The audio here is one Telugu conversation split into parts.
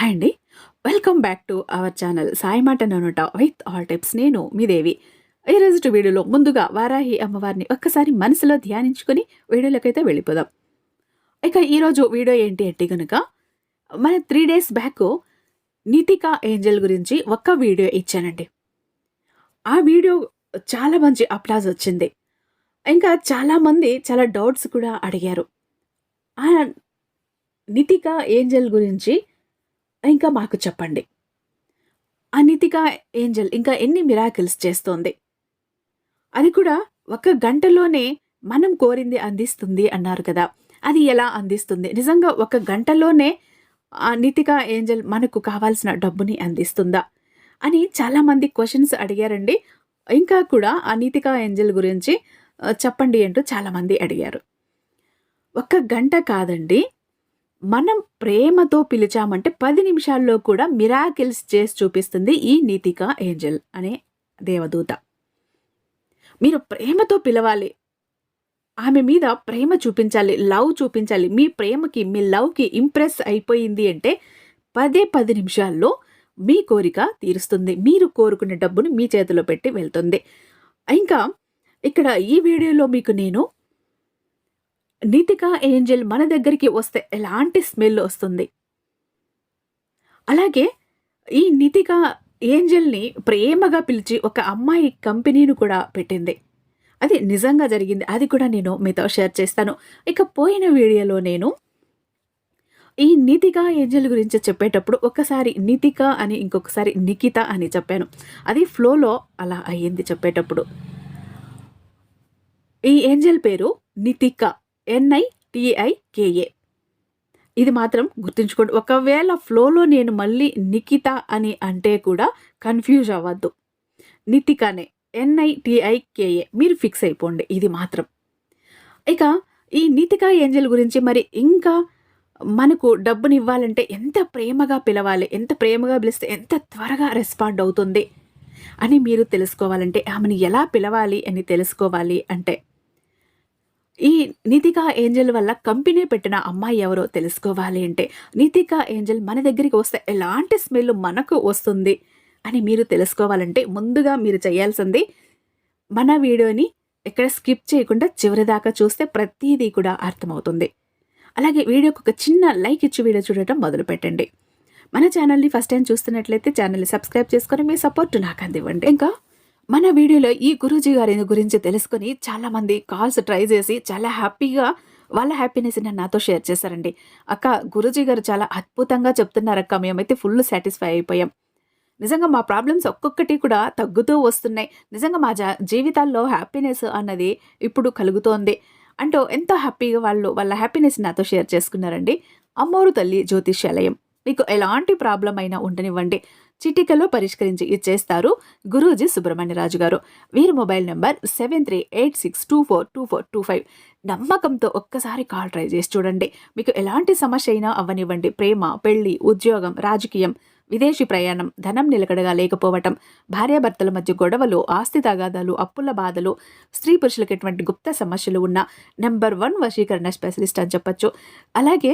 హాయ్ అండి. Welcome back to our channel Sai మాట నోట విత్ ఆల్ టిప్స్ నేను మీ దేవి. ఈ వీడియోలో ముందుగా వారాహి అమ్మవారిని ఒక్కసారి మనసులో ధ్యానించుకొని వీడియోలోకైతే వెళ్ళిపోదాం. ఇక ఈరోజు వీడియో ఏంటి అంటే కనుక మన three days back Nitika angel గురించి ఒక్క వీడియో ఇచ్చానండి. ఆ వీడియో చాలా మంచి అప్లాజ్ వచ్చింది. ఇంకా చాలామంది చాలా డౌట్స్ కూడా అడిగారు. ఆ నితికా ఏంజల్ గురించి ఇంకా మాకు చెప్పండి. ఆ ఏంజల్ ఇంకా ఎన్ని మిరాకిల్స్ చేస్తోంది? అది కూడా ఒక గంటలోనే మనం కోరింది అందిస్తుంది అన్నారు కదా. అది ఎలా అందిస్తుంది? నిజంగా ఒక గంటలోనే ఆ ఏంజల్ మనకు కావాల్సిన డబ్బుని అందిస్తుందా? అని చాలామంది క్వశ్చన్స్ అడిగారండి. ఇంకా కూడా ఆ నీతికా ఏంజల్ గురించి చెప్పండి అంటూ చాలామంది అడిగారు. ఒక్క గంట కాదండి మనం ప్రేమతో పిలిచామంటే పది నిమిషాల్లో కూడా మిరాకిల్స్ చేసి చూపిస్తుంది ఈ నీతికా ఏంజల్ అనే దేవదూత. మీరు ప్రేమతో పిలవాలి. ఆమె మీద ప్రేమ చూపించాలి లవ్ చూపించాలి. మీ ప్రేమకి మీ లవ్కి ఇంప్రెస్ అయిపోయింది అంటే పదే పది నిమిషాల్లో మీ కోరిక తీరుస్తుంది. మీరు కోరుకునే డబ్బును మీ చేతిలో పెట్టి వెళ్తుంది. ఇంకా ఇక్కడ ఈ వీడియోలో మీకు నేను నీతికా ఏంజెల్ మన దగ్గరికి వస్తే ఎలాంటి స్మెల్ వస్తుంది? అలాగే ఈ నీతికా ఏంజల్ని ప్రేమగా పిలిచి ఒక అమ్మాయి కంపెనీని కూడా పెట్టింది. అది నిజంగా జరిగింది. అది కూడా నేను మీతో షేర్ చేస్తాను. ఇక పోయిన వీడియోలో నేను ఈ నీతికా ఏంజల్ గురించి చెప్పేటప్పుడు ఒకసారి నీతిక అని ఇంకొకసారి నికిత అని చెప్పాను. అది ఫ్లోలో అలా అయ్యింది చెప్పేటప్పుడు. ఈ ఏంజల్ పేరు నితిక. ఎన్ఐటిఐకేఏ ఇది మాత్రం గుర్తుంచుకోండి. ఒకవేళ ఫ్లోలో నేను మళ్ళీ నిఖిత అని అంటే కూడా కన్ఫ్యూజ్ అవ్వద్దు. నితికనే ఎన్ఐటిఐకేఏ మీరు ఫిక్స్ అయిపోండి. ఇది మాత్రం. ఇక ఈ నితికా ఏంజల్ గురించి మరి ఇంకా మనకు డబ్బుని ఇవ్వాలంటే ఎంత ప్రేమగా పిలవాలి ఎంత ప్రేమగా పిలిస్తే ఎంత త్వరగా రెస్పాండ్ అవుతుంది అని మీరు తెలుసుకోవాలంటే ఆమెను ఎలా పిలవాలి అని తెలుసుకోవాలి అంటే ఈ నితికా ఏంజల్ వల్ల కంపెనీ పెట్టిన అమ్మాయి ఎవరో తెలుసుకోవాలి అంటే నితికా ఏంజల్ మన దగ్గరికి వస్తే ఎలాంటి స్మెల్ మనకు వస్తుంది అని మీరు తెలుసుకోవాలంటే ముందుగా మీరు చేయాల్సింది మన వీడియోని ఎక్కడ స్కిప్ చేయకుండా చివరిదాకా చూస్తే ప్రతిదీ కూడా అర్థమవుతుంది. అలాగే వీడియోకి ఒక చిన్న లైక్ ఇచ్చి వీడియో చూడటం మొదలు పెట్టండి. మన ఛానల్ని ఫస్ట్ టైం చూస్తున్నట్లయితే ఛానల్ని సబ్స్క్రైబ్ చేసుకొని మీ సపోర్ట్ నాకు అందివ్వండి. ఇంకా మన వీడియోలో ఈ గురూజీ గారి గురించి తెలుసుకొని చాలామంది కాల్స్ ట్రై చేసి చాలా హ్యాపీగా వాళ్ళ హ్యాపీనెస్ని నాతో షేర్ చేశారండి. అక్క గురూజీ గారు చాలా అద్భుతంగా చెప్తున్నారు అక్క మేమైతే ఫుల్ సాటిస్ఫై అయిపోయాం. నిజంగా మా ప్రాబ్లమ్స్ ఒక్కొక్కటి కూడా తగ్గుతూ వస్తున్నాయి. నిజంగా మా జా జీవితాల్లో హ్యాపీనెస్ అన్నది ఇప్పుడు కలుగుతోంది. అంటూ ఎంతో హ్యాపీగా వాళ్ళు వాళ్ళ హ్యాపీనెస్ నాతో షేర్ చేసుకున్నారండి. అమ్మోరు తల్లి జ్యోతిష్యాలయం. మీకు ఎలాంటి ప్రాబ్లం అయినా ఉండనివ్వండి. చిటికలో పరిష్కరించి ఇచ్చేస్తారు గురూజీ సుబ్రహ్మణ్యరాజు గారు. వీరి mobile number seven three eight six two four two four two five. నమ్మకంతో ఒక్కసారి కాల్ ట్రై చేసి చూడండి. మీకు ఎలాంటి సమస్య అయినా అవ్వనివ్వండి ప్రేమ పెళ్ళి ఉద్యోగం రాజకీయం విదేశీ ప్రయాణం ధనం నిలకడగా లేకపోవటం భార్యాభర్తల మధ్య గొడవలు ఆస్తి తగాదాలు అప్పుల బాధలు స్త్రీ పురుషులకు ఎటువంటి గుప్త సమస్యలు ఉన్న నెంబర్ వన్ వశీకరణ స్పెషలిస్ట్ అని చెప్పొచ్చు. అలాగే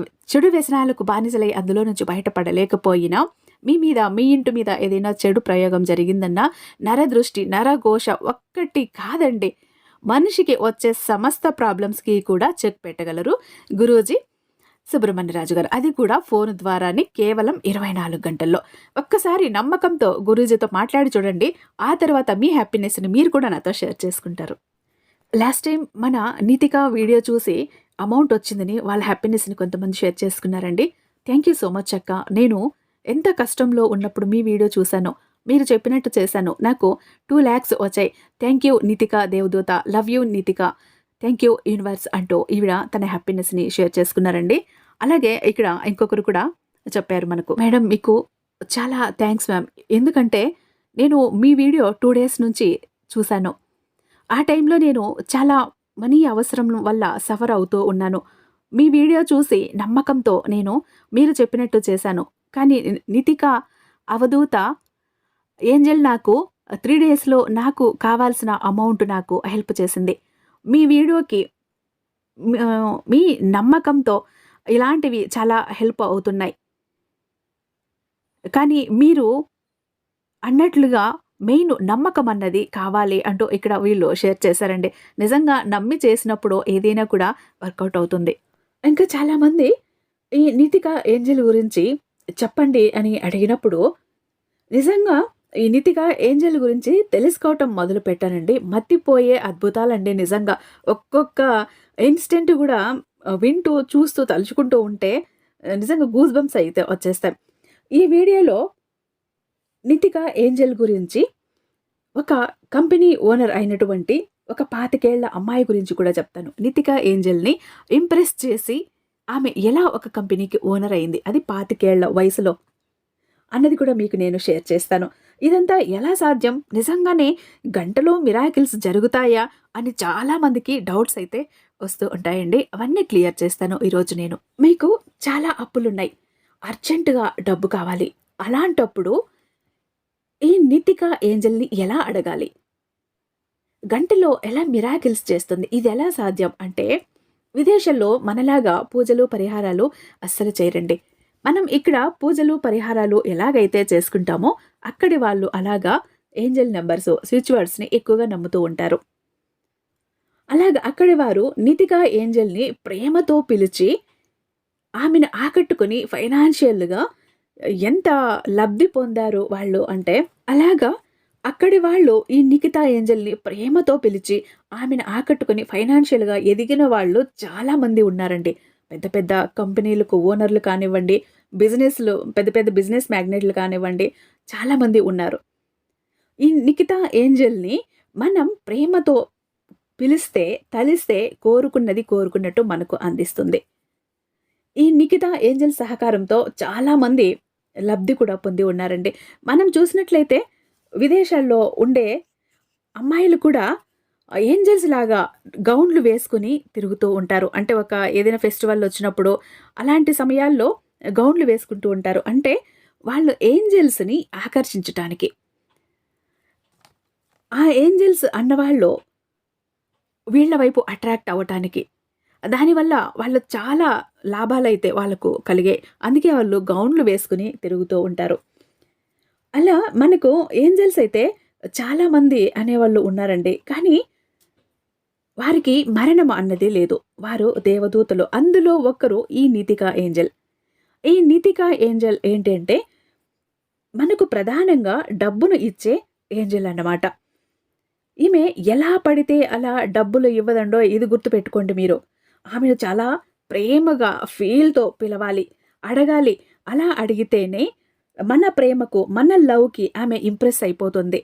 చెడు వ్యసనాలకు బానిసలై అందులో నుంచి బయటపడలేకపోయినా మీ మీద మీ ఇంటి మీద ఏదైనా చెడు ప్రయోగం జరిగిందన్నా నరదృష్టి నరఘోష ఒక్కటి కాదండి. మనిషికి వచ్చే సమస్త ప్రాబ్లమ్స్కి కూడా చెక్ పెట్టగలరు. గురూజీ సుబ్రహ్మణ్యరాజు గారు అది కూడా ఫోన్ ద్వారానే కేవలం ఇరవై నాలుగు గంటల్లో. ఒక్కసారి నమ్మకంతో గురూజీతో మాట్లాడి చూడండి. ఆ తర్వాత మీ హ్యాపీనెస్ని మీరు కూడా నాతో షేర్ చేసుకుంటారు. లాస్ట్ టైం మన నీతిక వీడియో చూసి అమౌంట్ వచ్చిందని వాళ్ళ హ్యాపీనెస్ని కొంతమంది షేర్ చేసుకున్నారండి. థ్యాంక్ యూ సో మచ్ అక్క. నేను ఎంత కష్టంలో ఉన్నప్పుడు మీ వీడియో చూశాను మీరు చెప్పినట్టు చేశాను. నాకు టూ ల్యాక్స్ వచ్చాయి. థ్యాంక్ యూ నితిక దేవదూత love you Nitika thank you universe అంటూ ఈవిడ తన హ్యాపీనెస్ని షేర్ చేసుకున్నారండి. అలాగే ఇక్కడ ఇంకొకరు కూడా చెప్పారు మనకు. మేడం మీకు చాలా థ్యాంక్స్ మ్యామ్ ఎందుకంటే నేను మీ వీడియో టూ డేస్ నుంచి చూశాను. ఆ టైంలో నేను చాలా మనీ అవసరం వల్ల సఫర్ అవుతూ ఉన్నాను. మీ వీడియో చూసి నమ్మకంతో నేను మీరు చెప్పినట్టు చేశాను. కానీ నితిక అవధూత ఏంజల్ నాకు త్రీ డేస్లో నాకు కావాల్సిన అమౌంట్ నాకు హెల్ప్ చేసింది. మీ వీడియోకి మీ నమ్మకంతో ఇలాంటివి చాలా హెల్ప్ అవుతున్నాయి. కానీ మీరు అన్నట్లుగా మెయిన్ నమ్మకం అన్నది కావాలి అంటూ ఇక్కడ వీళ్ళు షేర్ చేశారండి. నిజంగా నమ్మి చేసినప్పుడు ఏదైనా కూడా వర్కౌట్ అవుతుంది. ఇంకా చాలామంది ఈ నితిక ఏంజెల్ గురించి చెప్పండి అని అడిగినప్పుడు నిజంగా ఈ నితిక ఏంజెల్ గురించి తెలుసుకోవటం మొదలుపెట్టానండి. మత్తిపోయే అద్భుతాలండి నిజంగా. ఒక్కొక్క ఇన్స్టెంట్ కూడా వింటూ, చూస్తూ, తలుచుకుంటూ ఉంటే నిజంగా గూస్ బంప్స్ అయితే వచ్చేస్తాయి. ఈ వీడియోలో నితిక ఏంజెల్ గురించి ఒక కంపెనీ ఓనర్ అయినటువంటి ఒక పాతికేళ్ళ అమ్మాయి గురించి కూడా చెప్తాను. నితిక ఏంజెల్‌ని ఇంప్రెస్ చేసి ఆమె ఎలా ఒక కంపెనీకి ఓనర్ అయింది. అది పాతికేళ్ళ వయసులో అన్నది కూడా మీకు నేను షేర్ చేస్తాను. ఇదంతా ఎలా సాధ్యం? నిజంగానే గంటలో మిరాకిల్స్ జరుగుతాయా? అని చాలామందికి డౌట్స్ అయితే వస్తూ ఉంటాయండి. అవన్నీ క్లియర్ చేస్తాను ఈరోజు నేను. మీకు చాలా అప్పులున్నాయి. అర్జెంటుగా డబ్బు కావాలి. అలాంటప్పుడు ఈ నితికా ఏంజెల్‌ని ఎలా అడగాలి? గంటలో ఎలా మిరాకిల్స్ చేస్తుంది? ఇది ఎలా సాధ్యం? అంటే విదేశాల్లో మనలాగా పూజలు, పరిహారాలు అస్సలు చేయరండి. మనం ఇక్కడ పూజలు, పరిహారాలు ఎలాగైతే చేసుకుంటామో అక్కడి వాళ్ళు అలాగా ఏంజెల్ నెంబర్స్ స్విచ్ వర్డ్స్‌ని ఎక్కువగా నమ్ముతూ ఉంటారు. అలాగా అక్కడి వారు నితికా ఏంజెల్‌ని ప్రేమతో పిలిచి ఆమెను ఆకట్టుకొని ఫైనాన్షియల్‌గా ఎంత లబ్ధి పొందారు వాళ్ళు అంటే అలాగా అక్కడి వాళ్ళు ఈ నిఖితా ఏంజెల్‌ని ప్రేమతో పిలిచి ఆమెను ఆకట్టుకొని ఫైనాన్షియల్‌గా ఎదిగిన వాళ్ళు చాలామంది ఉన్నారండి. పెద్ద పెద్ద కంపెనీలకు ఓనర్‌లు కానివ్వండి, బిజినెస్‌లు పెద్ద పెద్ద బిజినెస్ మ్యాగ్నెట్‌లు కానివ్వండి చాలామంది ఉన్నారు. ఈ నిఖితా ఏంజెల్‌ని మనం ప్రేమతో పిలిస్తే, తలిస్తే కోరుకున్నది కోరుకున్నట్టు మనకు అందిస్తుంది. ఈ నిఖితా ఏంజల్ సహకారంతో చాలామంది లబ్ధి కూడా పొంది ఉన్నారండి. మనం చూసినట్లయితే విదేశాల్లో ఉండే అమ్మాయిలు కూడా ఏంజెల్స్ లాగా గౌన్‌లు వేసుకుని తిరుగుతూ ఉంటారు. అంటే ఒక ఏదైనా ఫెస్టివల్ వచ్చినప్పుడు అలాంటి సమయాల్లో గౌన్‌లు వేసుకుంటూ ఉంటారు. అంటే వాళ్ళు ఏంజెల్స్‌ని ఆకర్షించటానికి. ఆ ఏంజెల్స్ అన్నవాళ్ళు వీళ్ళ వైపు అట్రాక్ట్ అవ్వటానికి. దానివల్ల వాళ్ళు చాలా లాభాలైతే వాళ్ళకు కలిగే అందుకే వాళ్ళు గౌన్‌లు వేసుకుని తిరుగుతూ ఉంటారు. అలా మనకు ఏంజెల్స్ అయితే చాలామంది అనేవాళ్ళు ఉన్నారండి. కానీ వారికి మరణం అన్నది లేదు. వారు దేవదూతలు. అందులో ఒకరు ఈ నీతికా ఏంజెల్. ఈ నీతికా ఏంజెల్ ఏంటి అంటే మనకు ప్రధానంగా డబ్బును ఇచ్చే ఏంజెల్ అన్నమాట. ఈమె ఎలా పడితే అలా డబ్బులు ఇవ్వదండో ఇది గుర్తుపెట్టుకోండి మీరు. ఆమెను చాలా ప్రేమగా ఫీల్‌తో పిలవాలి, అడగాలి. అలా అడిగితేనే మన ప్రేమకు, మన లవ్‌కి ఆమె ఇంప్రెస్ అయిపోతుంది.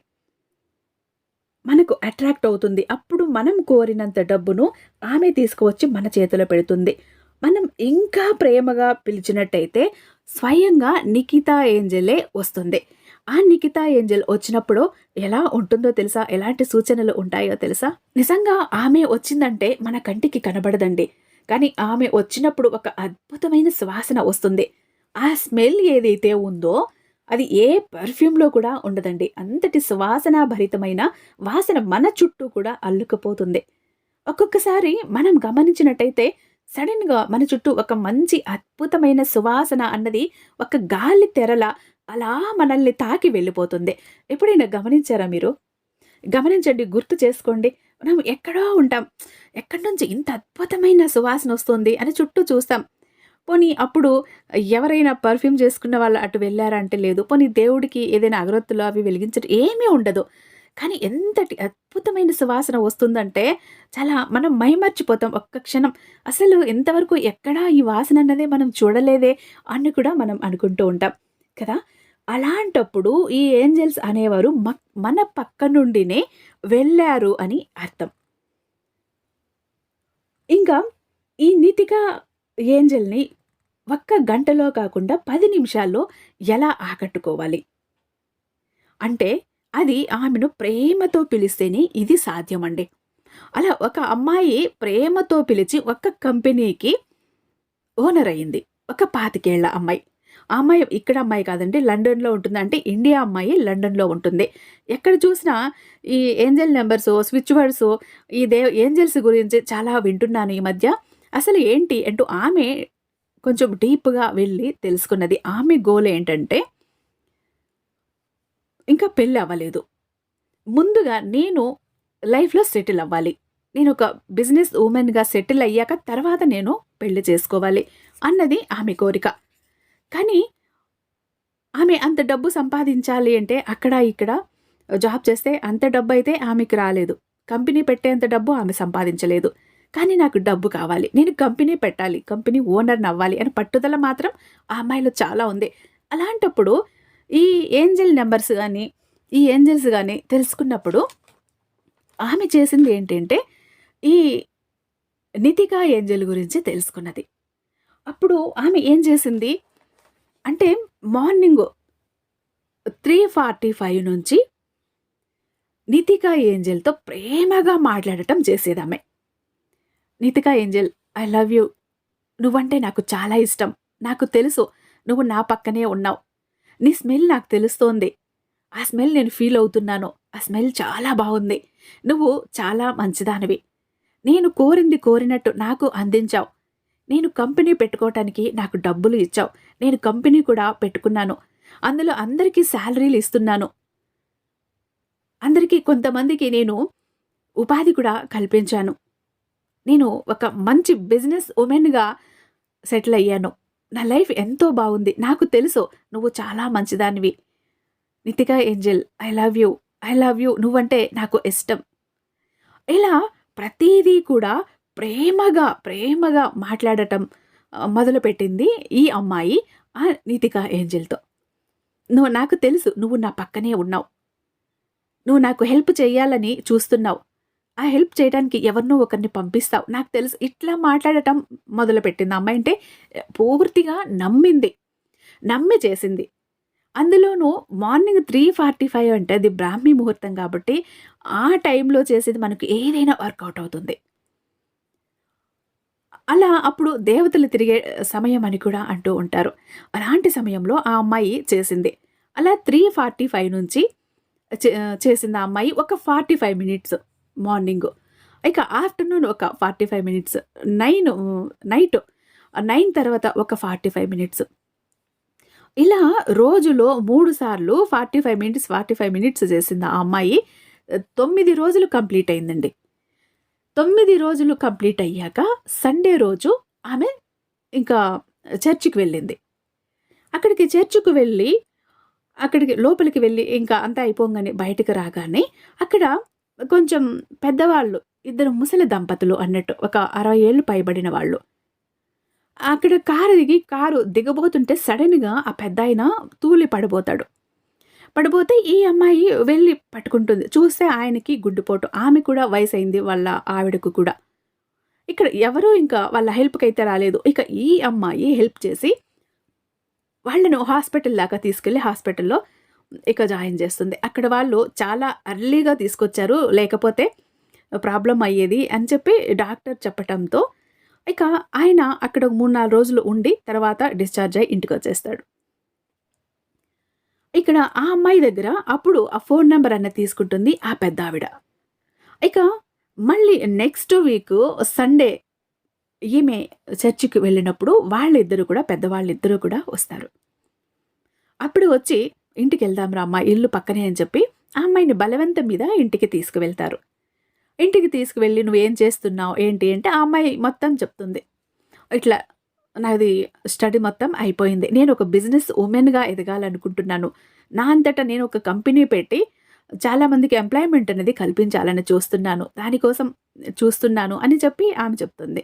మనకు అట్రాక్ట్ అవుతుంది. అప్పుడు మనం కోరినంత డబ్బును ఆమె తీసుకువచ్చి మన చేతిలో పెడుతుంది. మనం ఇంకా ప్రేమగా పిలిచినట్టయితే స్వయంగా నిఖితా ఏంజెలే వస్తుంది. ఆ నిఖితా ఏంజెల్ వచ్చినప్పుడు ఎలా ఉంటుందో తెలుసా? ఎలాంటి సూచనలు ఉంటాయో తెలుసా? నిజంగా ఆమె వచ్చిందంటే మన కంటికి కనబడదండి. కానీ ఆమె వచ్చినప్పుడు ఒక అద్భుతమైన సువాసన వస్తుంది. ఆ స్మెల్ ఏదైతే ఉందో అది ఏ పర్ఫ్యూమ్‌లో కూడా ఉండదండి. అంతటి సువాసన భరితమైన వాసన మన చుట్టూ కూడా అల్లుకుపోతుంది. ఒక్కొక్కసారి మనం గమనించినట్టయితే సడెన్‌గా మన చుట్టూ ఒక మంచి అద్భుతమైన సువాసన అన్నది ఒక గాలి తెరల అలా మనల్ని తాకి వెళ్ళిపోతుంది. ఎప్పుడైనా గమనించారా మీరు? గమనించండి. గుర్తు చేసుకోండి. మనం ఎక్కడో ఉంటాం. ఎక్కడి నుంచి ఇంత అద్భుతమైన సువాసన వస్తుంది అని చుట్టూ చూస్తాం. పోనీ అప్పుడు ఎవరైనా పర్ఫ్యూమ్ చేసుకున్న వాళ్ళు అటు వెళ్ళారంటే అంటే లేదు. పోనీ దేవుడికి ఏదైనా అగరొత్తులు అవి వెలిగించడం ఏమీ ఉండదు. కానీ ఎంతటి అద్భుతమైన సువాసన వస్తుందంటే చాలా మనం మైమర్చిపోతాం ఒక్క క్షణం. అసలు ఎంతవరకు ఎక్కడా ఈ వాసన అన్నదే మనం చూడలేదే అని కూడా మనం అనుకుంటూ ఉంటాం. కదా! అలాంటప్పుడు ఈ ఏంజెల్స్ అనేవారు మక్ మన పక్క నుండినే వెళ్ళారు అని అర్థం. ఇంకా ఈ నితిక ఏంజెల్‌ని ఒక్క గంటలో కాకుండా పది నిమిషాల్లో ఎలా ఆకట్టుకోవాలి? అంటే అది ఆమెను ప్రేమతో పిలిస్తేనే ఇది సాధ్యమండి. అలా ఒక అమ్మాయి ప్రేమతో పిలిచి ఒక కంపెనీకి ఓనర్ అయింది. ఒక పాతికేళ్ళ అమ్మాయి. ఆ అమ్మాయి ఇక్కడ అమ్మాయి కాదండి. లండన్‌లో ఉంటుంది. అంటే ఇండియా అమ్మాయి లండన్‌లో ఉంటుంది. ఎక్కడ చూసినా ఈ ఏంజెల్ నెంబర్స్ స్విచ్ వర్డ్స్ ఈ దే ఏంజెల్స్ గురించి చాలా వింటున్నాను ఈ మధ్య. అసలు ఏంటి అంటూ ఆమె కొంచెం డీప్‌గా వెళ్ళి తెలుసుకున్నది. ఆమె గోల్ ఏంటంటే ఇంకా పెళ్ళి అవ్వలేదు. ముందుగా నేను లైఫ్‌లో సెటిల్ అవ్వాలి. నేను ఒక బిజినెస్ ఉమెన్గా సెటిల్ అయ్యాక తర్వాత నేను పెళ్ళి చేసుకోవాలి అన్నది ఆమె కోరిక. కానీ ఆమె అంత డబ్బు సంపాదించాలి అంటే అక్కడ, ఇక్కడ జాబ్ చేస్తే అంత డబ్బయితే ఆమెకి రాలేదు. కంపెనీ పెట్టేంత డబ్బు ఆమె సంపాదించలేదు. కానీ నాకు డబ్బు కావాలి. నేను కంపెనీ పెట్టాలి. కంపెనీ ఓనర్ని అవ్వాలి అని పట్టుదల మాత్రం ఆ అమ్మాయిలో చాలా ఉంది. అలాంటప్పుడు ఈ ఏంజెల్ నెంబర్స్ కానీ ఈ ఏంజెల్స్ కానీ తెలుసుకున్నప్పుడు ఆమె చేసింది ఏంటంటే, ఈ నితికా ఏంజెల్ గురించి తెలుసుకున్నది. అప్పుడు ఆమె ఏం చేసింది అంటే మార్నింగ్ త్రీ ఫార్టీ ఫైవ్ నుంచి నితికా ఏంజెల్‌తో ప్రేమగా మాట్లాడటం చేసేదామె. Nitika angel I love you. నువ్వంటే నాకు చాలా ఇష్టం. నాకు తెలుసు నువ్వు నా పక్కనే ఉన్నావు. నీ స్మెల్ నాకు తెలుస్తోంది. ఆ స్మెల్ నేను ఫీల్ అవుతున్నాను. ఆ స్మెల్ చాలా బాగుంది నువ్వు చాలా మంచిదానివి. నేను కోరింది కోరినట్టు నాకు అందించావు. నేను కంపెనీ పెట్టుకోవటానికి నాకు డబ్బులు ఇచ్చావు. నేను కంపెనీ కూడా పెట్టుకున్నాను. అందులో అందరికీ శాలరీలు ఇస్తున్నాను. అందరికీ కొంతమందికి నేను ఉపాధి కూడా కల్పించాను. నేను ఒక మంచి బిజినెస్ ఉమెన్గా సెటిల్ అయ్యాను. నా లైఫ్ ఎంతో బాగుంది నాకు తెలుసు నువ్వు చాలా మంచిదానివి. Nitika angel I love you. I love you. నువ్వంటే నాకు ఇష్టం. ఇలా ప్రతీదీ కూడా ప్రేమగా, ప్రేమగా మాట్లాడటం మొదలుపెట్టింది ఈ అమ్మాయి ఆ నితికా ఏంజెల్‌తో. నువ్వు నాకు తెలుసు నువ్వు నా పక్కనే ఉన్నావు. నువ్వు నాకు హెల్ప్ చేయాలని చూస్తున్నావు. ఆ హెల్ప్ చేయడానికి ఎవరినో ఒకరిని పంపిస్తావు. నాకు తెలుసు. ఇట్లా మాట్లాడటం మొదలుపెట్టింది అమ్మాయి. అంటే పూర్తిగా నమ్మింది. నమ్మి చేసింది. అందులోనూ మార్నింగ్ 3:45 అంటే అది బ్రాహ్మీ ముహూర్తం కాబట్టి ఆ టైంలో చేసేది మనకు ఏదైనా వర్కౌట్ అవుతుంది. అలా అప్పుడు దేవతలు తిరిగే సమయం అని కూడా అంటూ ఉంటారు. అలాంటి సమయంలో ఆ అమ్మాయి చేసింది. అలా 3:45 నుంచి చే చేసింది ఆ అమ్మాయి. ఒక 45 మినిట్స్ మార్నింగు. ఇక ఆఫ్టర్‌నూన్ ఒక 45 మినిట్స్. నైన్ నైట్ నైన్ తర్వాత ఒక 45 మినిట్స్. ఇలా రోజులో మూడు సార్లు 45 మినిట్స్, 45 మినిట్స్ చేసింది ఆ అమ్మాయి. తొమ్మిది రోజులు కంప్లీట్ అయిందండి. తొమ్మిది రోజులు కంప్లీట్ అయ్యాక సండే రోజు ఆమె ఇంకా చర్చికి వెళ్ళింది. అక్కడికి చర్చికి వెళ్ళి అక్కడికి లోపలికి వెళ్ళి ఇంకా అంతా అయిపోగానే బయటకు రాగానే అక్కడ కొంచెం పెద్దవాళ్ళు ఇద్దరు ముసలి దంపతులు అన్నట్టు ఒక 60 ఏళ్ళు పైబడిన వాళ్ళు. అక్కడ కారు దిగి కారు దిగబోతుంటే సడన్గా ఆ పెద్దాయన తూలి పడిపోతాడు పడిపోతే ఈ అమ్మాయి వెళ్ళి పట్టుకుంటుంది. చూస్తే ఆయనకి గుడ్డుపోటు ఆమె కూడా వయసు అయింది వాళ్ళ ఆవిడకు కూడా. ఇక్కడ ఎవరూ ఇంకా వాళ్ళ హెల్ప్కి అయితే రాలేదు. ఇక ఈ అమ్మాయి హెల్ప్ చేసి వాళ్ళను హాస్పిటల్ దాకా తీసుకెళ్ళి హాస్పిటల్‌లో ఇక జాయిన్ చేస్తుంది. అక్కడ వాళ్ళు చాలా అర్లీగా తీసుకొచ్చారు. లేకపోతే ప్రాబ్లం అయ్యేది అని చెప్పి డాక్టర్ చెప్పటంతో ఇక ఆయన అక్కడ 3, 4 రోజులు ఉండి తర్వాత డిశ్చార్జ్ అయ్యి ఇంటికొచ్చేస్తాడు. ఇక్కడ ఆ అమ్మాయి దగ్గర అప్పుడు ఆ ఫోన్ నెంబర్ అన్నది తీసుకుంటుంది ఆ పెద్ద ఆవిడ ఇక మళ్ళీ నెక్స్ట్ వీక్ సండే ఈమె చర్చికి వెళ్ళినప్పుడు వాళ్ళిద్దరూ కూడా పెద్దవాళ్ళిద్దరూ కూడా వస్తారు. అప్పుడు వచ్చి ఇంటికి రా అమ్మ ఇల్లు పక్కనే అని చెప్పి ఆ అమ్మాయిని బలవంతం మీద ఇంటికి తీసుకువెళ్తారు. ఇంటికి తీసుకువెళ్ళి నువ్వేం చేస్తున్నావు? ఏంటి అంటే ఆ అమ్మాయి మొత్తం చెప్తుంది. ఇట్లా నాది స్టడీ మొత్తం అయిపోయింది. నేను ఒక బిజినెస్ ఉమెన్గా ఎదగాలనుకుంటున్నాను. నా అంతట నేను ఒక కంపెనీ పెట్టి చాలామందికి ఎంప్లాయ్‌మెంట్ అనేది కల్పించాలని చూస్తున్నాను. దానికోసం చూస్తున్నాను అని చెప్పి ఆమె చెప్తుంది.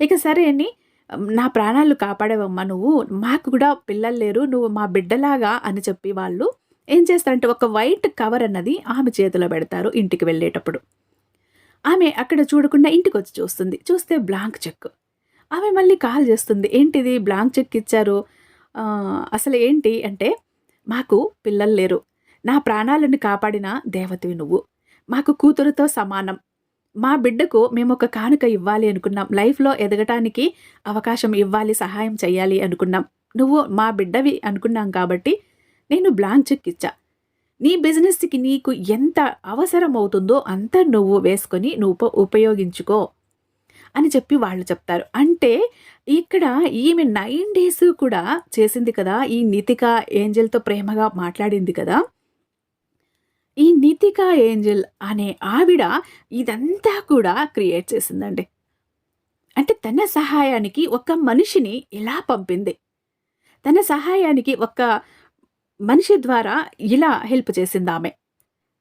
ఇక సరే అని నా ప్రాణాలు కాపాడేవమ్మా నువ్వు. మాకు కూడా పిల్లలు లేరు. నువ్వు మా బిడ్డలాగా అని చెప్పి వాళ్ళు ఏం చేస్తారంటే ఒక వైట్ కవర్ అన్నది ఆమె చేతిలో పెడతారు ఇంటికి వెళ్ళేటప్పుడు. ఆమె అక్కడ చూడకుండా ఇంటికొచ్చి చూస్తుంది. చూస్తే బ్లాంక్ చెక్. ఆమె మళ్ళీ కాల్ చేస్తుంది. ఏంటిది బ్లాంక్ చెక్ ఇచ్చారు. అసలు ఏంటి అంటే మాకు పిల్లలు లేరు. నా ప్రాణాలను కాపాడిన దేవతవి నువ్వు. మాకు కూతురుతో సమానం. మా బిడ్డకు మేము ఒక కానుక ఇవ్వాలి అనుకున్నాం. లైఫ్‌లో ఎదగటానికి అవకాశం ఇవ్వాలి, సహాయం చేయాలి అనుకున్నాం. నువ్వు మా బిడ్డవి అనుకున్నాం కాబట్టి నేను బ్లాంక్ చెక్ ఇచ్చా. నీ బిజినెస్‌కి నీకు ఎంత అవసరం అవుతుందో అంత నువ్వు వేసుకొని నువ్వు ఉపయోగించుకో అని చెప్పి వాళ్ళు చెప్తారు. అంటే ఇక్కడ ఈమె నైన్ డేస్ కూడా చేసింది కదా! ఈ నితికా ఏంజెల్‌తో ప్రేమగా మాట్లాడింది కదా! ఈ నితికా ఏంజెల్ అనే ఆవిడ ఇదంతా కూడా క్రియేట్ చేసిందండి. అంటే తన సహాయానికి ఒక మనిషిని ఇలా పంపింది. తన సహాయానికి ఒక మనిషి ద్వారా ఇలా హెల్ప్ చేసింది ఆమె.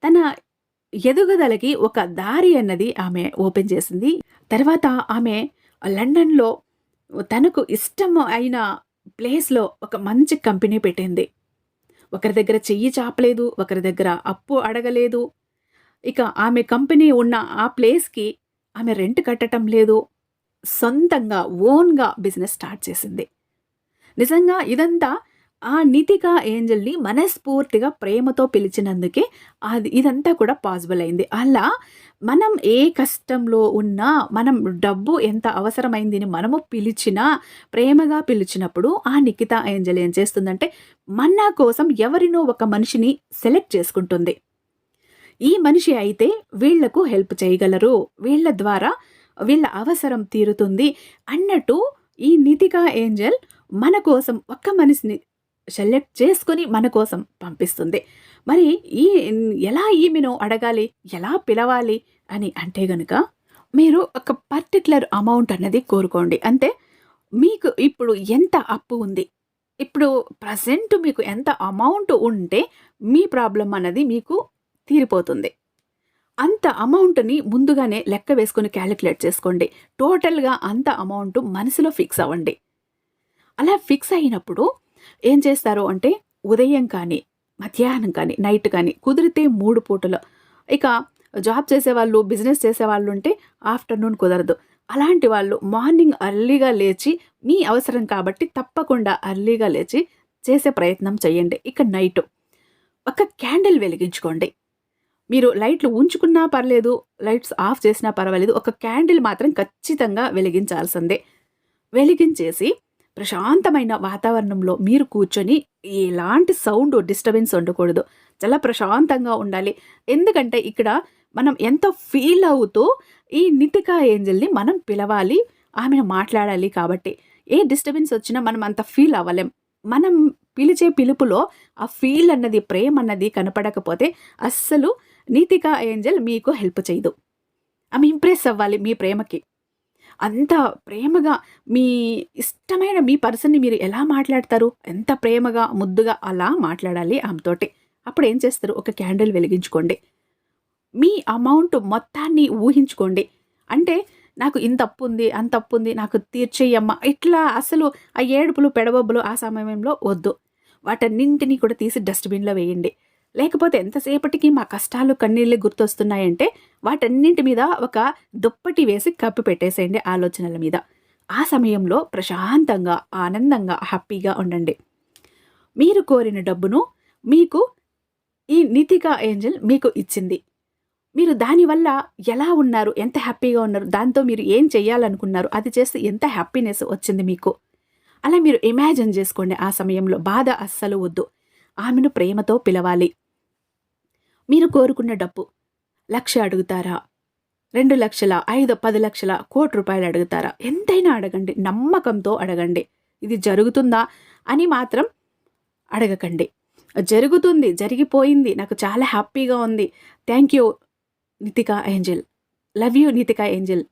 తన ఎదుగుదలకి ఒక దారి అన్నది ఆమె ఓపెన్ చేసింది. తర్వాత ఆమె లండన్లో తనకు ఇష్టం అయిన ప్లేస్లో ఒక మంచి కంపెనీ పెట్టింది. ఒకరి దగ్గర చెయ్యి చాపలేదు ఒకరి దగ్గర అప్పు అడగలేదు. ఇక ఆమె కంపెనీ ఉన్న ఆ ప్లేస్కి ఆమె రెంట్ కట్టడం లేదు. సొంతంగా ఓన్గా బిజినెస్ స్టార్ట్ చేసింది. నిజంగా ఇదంతా ఆ నితికా ఏంజల్ని మనస్ఫూర్తిగా ప్రేమతో పిలిచినందుకే అది ఇదంతా కూడా పాసిబుల్ అయింది. అలా మనం ఏ కష్టంలో ఉన్నా మనం డబ్బు ఎంత అవసరమైందని మనము పిలిచినా ప్రేమగా పిలిచినప్పుడు ఆ నిఖిత ఏంజల్ ఏం చేస్తుందంటే మన కోసం ఎవరినో ఒక మనిషిని సెలెక్ట్ చేసుకుంటుంది. ఈ మనిషి అయితే వీళ్ళకు హెల్ప్ చేయగలరు వీళ్ళ ద్వారా వీళ్ళ అవసరం తీరుతుంది అన్నట్టు ఈ నితికా ఏంజల్ మన కోసం ఒక్క మనిషిని సెలెక్ట్ చేసుకొని మన కోసం పంపిస్తుంది. మరి ఈ ఎలా ఈమెను అడగాలి? ఎలా పిలవాలి? అని అంటే గనుక మీరు ఒక పర్టికులర్ అమౌంట్ అన్నది కోరుకోండి. అంటే మీకు ఇప్పుడు ఎంత అప్పు ఉంది? ఇప్పుడు ప్రజెంట్ మీకు ఎంత అమౌంట్ ఉంటే మీ ప్రాబ్లం అన్నది మీకు తీరిపోతుంది. అంత అమౌంట్ని ముందుగానే లెక్క వేసుకొని క్యాలిక్యులేట్ చేసుకోండి. టోటల్గా అంత అమౌంట్ మనసులో ఫిక్స్ అవ్వండి. అలా ఫిక్స్ అయినప్పుడు ఏం చేస్తారు అంటే ఉదయం కానీ మధ్యాహ్నం కానీ నైట్ కానీ కుదిరితే మూడు పూటలు. ఇక జాబ్ చేసేవాళ్ళు బిజినెస్ చేసేవాళ్ళు ఉంటే ఆఫ్టర్నూన్ కుదరదు. అలాంటి వాళ్ళు మార్నింగ్ అర్లీగా లేచి మీ అవసరం కాబట్టి తప్పకుండా అర్లీగా లేచి చేసే ప్రయత్నం చేయండి. ఇక నైట్ ఒక క్యాండిల్ వెలిగించుకోండి. మీరు లైట్లు ఉంచుకున్నా పర్లేదు లైట్స్ ఆఫ్ చేసినా పర్వాలేదు ఒక క్యాండిల్ మాత్రం ఖచ్చితంగా వెలిగించాల్సిందే. వెలిగించేసి ప్రశాంతమైన వాతావరణంలో మీరు కూర్చొని ఎలాంటి సౌండ్ డిస్టర్బెన్స్ ఉండకూడదు. చాలా ప్రశాంతంగా ఉండాలి. ఎందుకంటే ఇక్కడ మనం ఎంత ఫీల్ అవుతూ ఈ నితికా ఏంజల్ని మనం పిలవాలి ఆమెను మాట్లాడాలి కాబట్టి. ఏ డిస్టర్బెన్స్ వచ్చినా మనం అంత ఫీల్ అవ్వలేం. మనం పిలిచే పిలుపులో ఆ ఫీల్ అన్నది ప్రేమ అన్నది కనపడకపోతే అస్సలు నీతికా ఏంజల్ మీకు హెల్ప్ చేయదు. ఆమె ఇంప్రెస్ అవ్వాలి మీ ప్రేమకి. అంత ప్రేమగా మీ ఇష్టమైన మీ పర్సన్ని మీరు ఎలా మాట్లాడతారు? ఎంత ప్రేమగా ముద్దుగా అలా మాట్లాడాలి ఆమెతోటి. అప్పుడు ఏం చేస్తారు? ఒక క్యాండిల్ వెలిగించుకోండి. మీ అమౌంట్ మొత్తాన్ని ఊహించుకోండి. అంటే నాకు ఇంత అప్పు ఉంది అంత అప్పు ఉంది నాకు తీర్చేయమ్మ. ఇట్లా అసలు ఆ ఏడుపులు పెడబొబ్బులు ఆ సమయంలో వద్దు. వాటన్నింటినీ కూడా తీసి డస్ట్బిన్లో వేయండి. లేకపోతే ఎంతసేపటికి మా కష్టాలు కన్నీళ్ళే గుర్తొస్తున్నాయంటే వాటన్నింటి మీద ఒక దుప్పటి వేసి కప్పి పెట్టేసేయండి ఆలోచనల మీద. ఆ సమయంలో ప్రశాంతంగా ఆనందంగా హ్యాపీగా ఉండండి. మీరు కోరిన డబ్బును మీకు ఈ నితికా ఏంజల్ మీకు ఇచ్చింది. మీరు దానివల్ల ఎలా ఉన్నారు? ఎంత హ్యాపీగా ఉన్నారు? దాంతో మీరు ఏం చేయాలనుకున్నారు? అది చేస్తే ఎంత హ్యాపీనెస్ వచ్చింది మీకు? అలా మీరు ఇమాజిన్ చేసుకోండి ఆ సమయంలో. బాధ అస్సలు వద్దు. ఆమెను ప్రేమతో పిలవాలి. మీరు కోరుకున్న డబ్బు. లక్ష అడుగుతారా? రెండు లక్షల? ఐదు పది లక్షల? కోటి రూపాయలు అడుగుతారా? ఎంతైనా అడగండి. నమ్మకంతో అడగండి. ఇది జరుగుతుందా అని మాత్రం అడగకండి. జరుగుతుంది జరిగిపోయింది. నాకు చాలా హ్యాపీగా ఉంది. Thank you Nitika angel. Love you Nitika angel.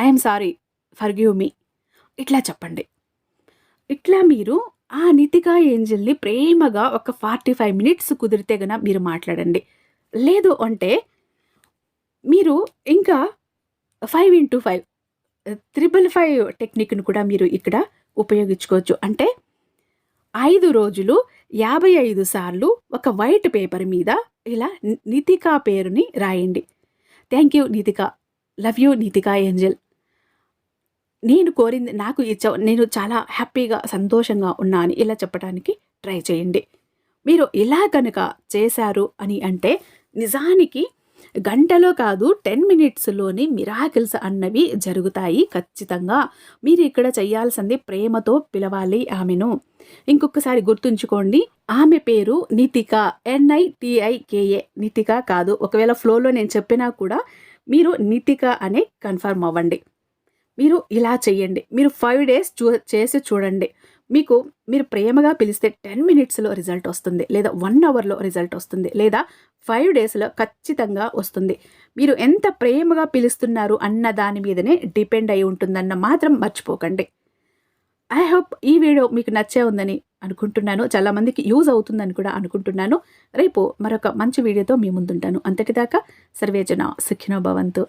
I'm sorry for me. ఇట్లా చెప్పండి. ఇట్లా మీరు ఆ నితికా ఏంజిల్ని ప్రేమగా ఒక ఫార్టీ ఫైవ్ మినిట్స్ కుదిరితే గన మీరు మాట్లాడండి. లేదు అంటే మీరు ఇంకా five into five triple five టెక్నిక్ను కూడా మీరు ఇక్కడ ఉపయోగించుకోవచ్చు. అంటే ఐదు రోజులు యాభై ఐదు సార్లు ఒక వైట్ పేపర్ మీద ఇలా నితికా పేరుని రాయండి. Thank you Nitika. Love you Nitika angel. నేను కోరింది నాకు ఇచ్చావు నేను చాలా హ్యాపీగా సంతోషంగా ఉన్నాను ఇలా చెప్పడానికి ట్రై చేయండి. మీరు ఇలా కనుక చేశారు అని అంటే నిజానికి గంటలో కాదు టెన్ మినిట్స్లోనే మిరాకిల్స్ అన్నవి జరుగుతాయి ఖచ్చితంగా. మీరు ఇక్కడ చేయాల్సింది ప్రేమతో పిలవాలి ఆమెను. ఇంకొకసారి గుర్తుంచుకోండి ఆమె పేరు నితిక ఎన్ఐటిఐకేఏ నితిక కాదు. ఒకవేళ ఫ్లోలో నేను చెప్పినా కూడా మీరు నితిక అనే కన్ఫర్మ్ అవ్వండి. మీరు ఇలా చేయండి మీరు ఫైవ్ డేస్ చూ చేసి చూడండి. మీకు మీరు ప్రేమగా పిలిస్తే టెన్ మినిట్స్లో రిజల్ట్ వస్తుంది. లేదా వన్ అవర్లో రిజల్ట్ వస్తుంది. లేదా ఫైవ్ డేస్లో ఖచ్చితంగా వస్తుంది. మీరు ఎంత ప్రేమగా పిలుస్తున్నారు అన్న దాని మీదనే డిపెండ్ అయి ఉంటుందన్న మాత్రం మర్చిపోకండి. ఐ హోప్ ఈ వీడియో మీకు నచ్చే ఉందని అనుకుంటున్నాను. చాలామందికి యూజ్ అవుతుందని కూడా అనుకుంటున్నాను. రేపు మరొక మంచి వీడియోతో మీ ముందుంటాను. అంతటిదాకా సర్వేజన సుఖినో భవంతు.